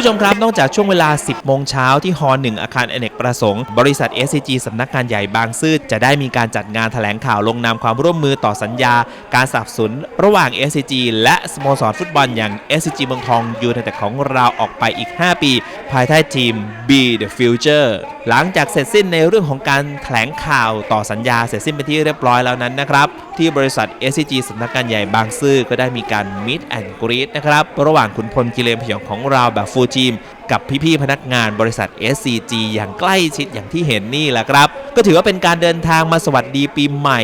ผู้ชมครับนอกจากช่วงเวลา 10 โมงเช้าที่ฮอ1อาคารอเนกประสงค์ บริษัท SCG สำนักงานใหญ่บางซื่อจะได้มีการจัดงานแถลงข่าวลงนามความร่วมมือต่อสัญญา การสนับสนุนระหว่าง SCG และสโมสรฟุตบอลอย่าง SCG เมืองทองยูไนเต็ดของเราออกไปอีก 5 ปี ภายใต้ทีม Be the Future หลังจากเสร็จสิ้นในเรื่องของการแถลงข่าวต่อสัญญาเสร็จสิ้นไปนที่เรียบร้อยแล้วนั้นนะครับ ที่บริษัท SCG สำนักงานใหญ่บางซื่อก็ได้มีการ Meet and Greet นะครับ ระหว่างขุนพลกิเลนพยองของเราแบบฟูจิม กับพี่ๆพนักงานบริษัท SCG อย่างใกล้ชิดอย่างที่เห็นนี่แหละครับ ก็ถือว่าเป็นการเดินทางมาสวัสดีปีใหม่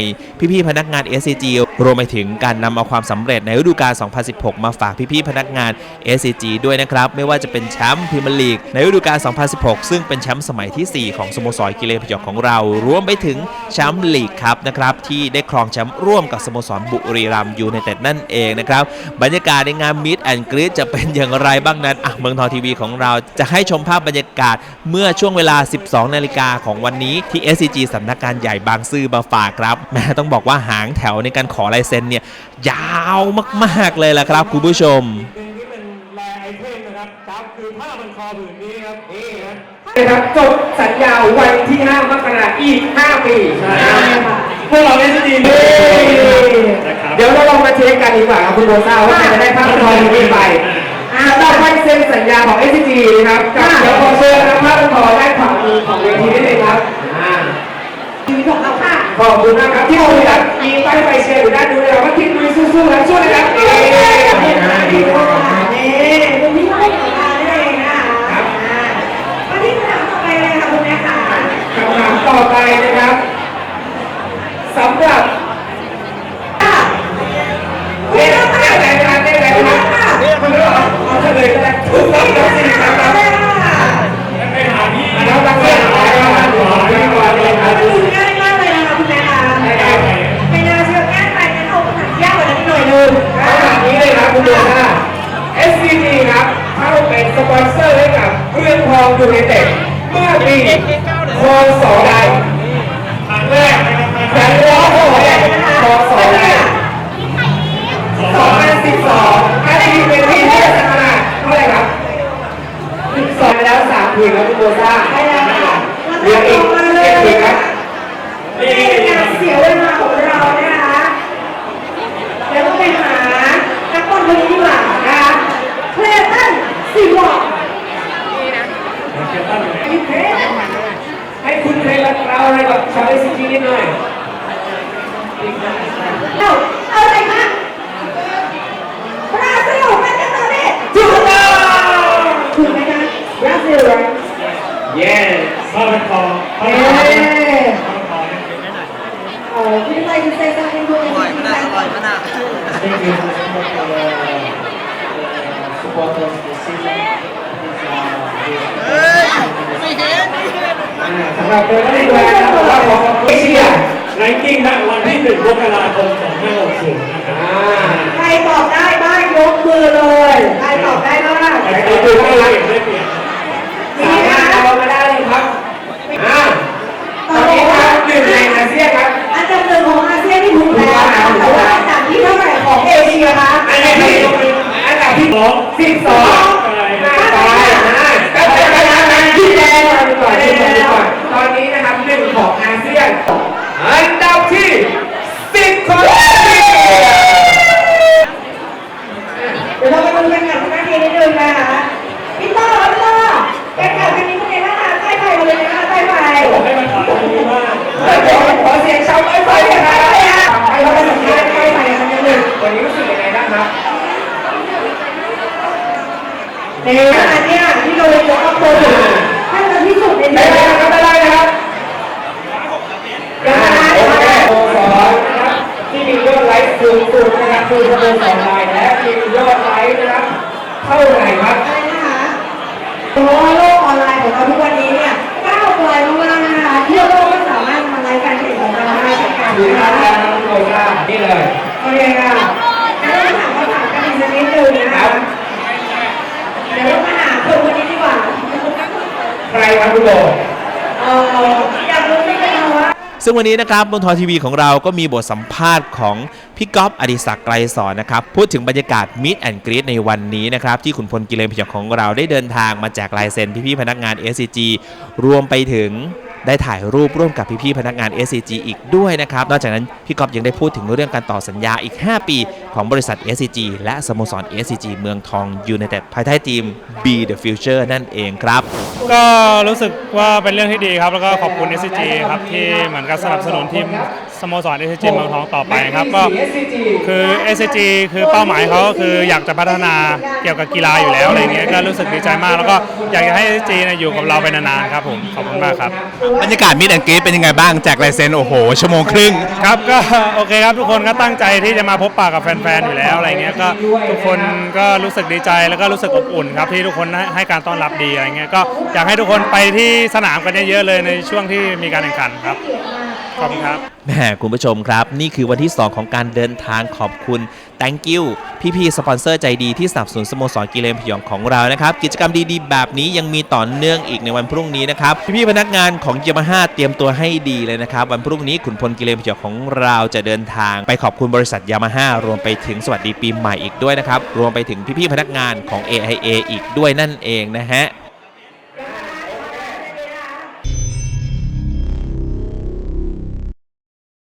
พี่ๆพนักงาน SCG รวมไปถึงการนำเอาความสำเร็จในฤดูกาล 2016 มาฝากพี่ๆพนักงาน SCG ด้วยนะครับ ไม่ว่าจะเป็นแชมป์พรีเมียร์ลีกในฤดูกาล 2016 ซึ่งเป็นแชมป์สมัยที่ 4 ของสโมสรกิเลนพยองของเรา รวมไปถึงแชมป์ลีกครับนะครับที่ได้ครองแชมป์ร่วมกับสโมสรบุรีรัมย์ยูไนเต็ดนั่นเองนะครับบรรยากาศในงาน Meet and Greet จะเป็นอย่างไรบ้างนั้นอะเมืองทองทีวีของเราจะให้ชมภาพบรรยากาศเมื่อช่วงเวลา 12 นาฬิกาของวันนี้ที่ SCG สำนักงานใหญ่บางซื่อมาฝากครับแม่ต้องบอกว่าหางแถวในการขอลายเซ็นเนี่ยยาวมากๆเลยล่ะครับคุณผู้ชมหนึ่งที่เป็นลายไอเทมนะครับครับคือผ้าพันคอผืนนี้ครับนี่นะนะครับจบสัญญาวันที่ 5 มกราคมอีก 5 ปีใช่ครับพวกเราเล่นสตีนเย้นะครับเดี๋ยวเราลองมาเช็คกันดีกว่าครับคุณโรซ่าว่าใครจะได้ภาพทองนี้ไปอ่าต่อไปเซ็นสัญญา ของ SCG นะครับกับเดี๋ยวขอเชิญนะครับภาพทองด้านขวามือของเวทีได้เลยครับอ่าชีวิตของเราค่ะ ขอบคุณมากครับที่เราอยากมีป้ายไฟเชียร์อยู่ด้านนู้นเลยครับว่าทีมลุยสู้ๆครับช่วยนะครับเอ๊ะดีมาก SCG ครับเข้าเป็นสปอนเซอร์ให้กับเรื่องทองยูไนเต็ด ซ่าไปแล้วค่ะเหลืออีกเลเจ็ยดทีครับนี่เป็นการเสียเวลาของเรานะคะเดี๋ยวต้องไปหานักบอลคนนี้ดีกว่านะคะเพลตันซีวอร์ยูเครนให้คุณเคยรักเราอะไรกับชาว SCG นิดหน่อยเอาเอาอะไรคะบราซิลมาจากตอนนี้ถูกต้องถูกไหมคะบราซิล เหรอ yes ผ้าพันคอผ้าเอ๊พันคอผ้าะพันคอเนี่ยเออพี่ไลน์เซ็นซังเป็นคนที่ดีใจ Thank you for support, uh, support of the season. It's, uh, สำหรับเบอร์ที่ดูแลนะบอกว่าของเอเชีย แรงกิ้งณวันที่1มกราคม2560นะครับ อ่า ใครตอบได้บ้างยกมือเลย ใครตอบได้บ้าง แต่ใครดูได้เปรียบได้เปรียบ สามารถเอามาได้เลยครับอ่าตอนนี้ครับหนึ่งในอาเซียนครับ อันดับหนึ่งของอาเซียนที่ถูกแล้วนะคะแต่ว่าอันดับที่เท่าไหร่ของเอเชียคะ อันดับที่อันดับที่ สอง สิบสองไปนะก็ไปไปทางนั้นที่แดงก่อนที่แดงก่อนตอนนี้นะครับหนึ่งของอาเซียน อันดับที่สิบของเอเชีย เดี๋ยวเราไปดูกันกันข้างหน้าทีนิดนึงนะคะพี่ต้อพี่ต้อแกะกันนี้เป็นไงบ้างคะใต้ไฟมาเลยนะคะใต้ไฟบอกให้มันถามดีมากแล้วเดี๋ยวขอเสียงชาวไต้ไฟกันนะครับให้เราไปสัมภาษณ์ไต้ไฟกันนิดนึงวันนี้รู้สึกยังไงบ้างครับเนี่ยเนี้ยที่เรายกอัพตัวอยู่ท่านจะที่สุดในได้เดือนเลยนะครับได้เลยนะครับได้โอเคโอสอนนะครับที่มียอดไลค์สูงสุดนะครับคือสโมสรไลน์ ครครับคุณโบเอ่ออยากรู้ใช่ไหมคะว่าซึ่งวันนี้นะครับบนทอทีวีของเราก็มีบทสัมภาษณ์ของพี่ก๊อฟอดิศักดิ์ไกรสอนนะครับ พูดถึงบรรยากาศมิดแอนกรีดในวันนี้นะครับ ที่ขุนพลกิเลนพยองของเราได้เดินทางมาแจกลายเซ็นพี่ๆพนักงาน SCG รวมไปถึง ได้ถ่ายรูปร่วมกับพี่ๆพนักงาน SCG อีกด้วยนะครับ นอกจากนั้นพี่ก๊อฟยังได้พูดถึงเรื่องการต่อสัญญาอีก 5 ปี ของบริษัท SCG และสโมสร SCG เมืองทองยูไนเต็ดภายใต้ทีม Be the Future นั่นเองครับ ก็รู้สึกว่าเป็นเรื่องที่ดีครับ แล้วก็ขอบคุณ SCG ครับที่เหมือนกับสนับสนุนทีม โมสร SCG เมืองทองต่อไปครับก็คือ SCG คือเป้าหมายเขาก็คืออยากจะพัฒนาเกี่ยวกับกีฬาอยู่แล้วอะไรเงี้ยก็รู้สึกดีใจมาก แล้วก็อยากจะให้ SCG เนี่ยอยู่กับเราไปนานๆครับผมขอบคุณมากครับ บรรยากาศมิดแอนกรีดเป็นยังไงบ้างแจกลายเซ็นโอ้โห ชั่วโมงครึ่ง ครับก็ โอเคครับทุกคนก็ตั้งใจที่จะมาพบปะกับแฟนๆอยู่แล้วอะไรเงี้ยก็ทุกคนก็รู้สึกดีใจแล้วก็รู้สึกอบอุ่นครับที่ทุกคนให้ให้การต้อนรับดีอะไรเงี้ยก็อยากให้ทุกคนไปที่สนามกันเยอะๆเลยในช่วงที่มีการแข่งขันครับ ขอบคุณครับ แหมคุณผู้ชมครับ นี่คือวันที่ 2 ของการเดินทางขอบคุณ thank you พี่ๆ สปอนเซอร์ใจดีที่สนับสนุนสโมสรกิเลนพยองของเรานะครับ กิจกรรมดีๆ แบบนี้ยังมีต่อเนื่องอีกในวันพรุ่งนี้นะครับ พี่ๆ พนักงานของยามาฮ่าเตรียมตัวให้ดีเลยนะครับ วันพรุ่งนี้ขุนพลกิเลนพยองของเราจะเดินทาง ไปขอบคุณบริษัทยามาฮ่ารวมไปถึงสวัสดีปีใหม่อีกด้วยนะครับรวมไปถึงพี่ๆพนักงานของ AIA อีกด้วยนั่นเองนะฮะ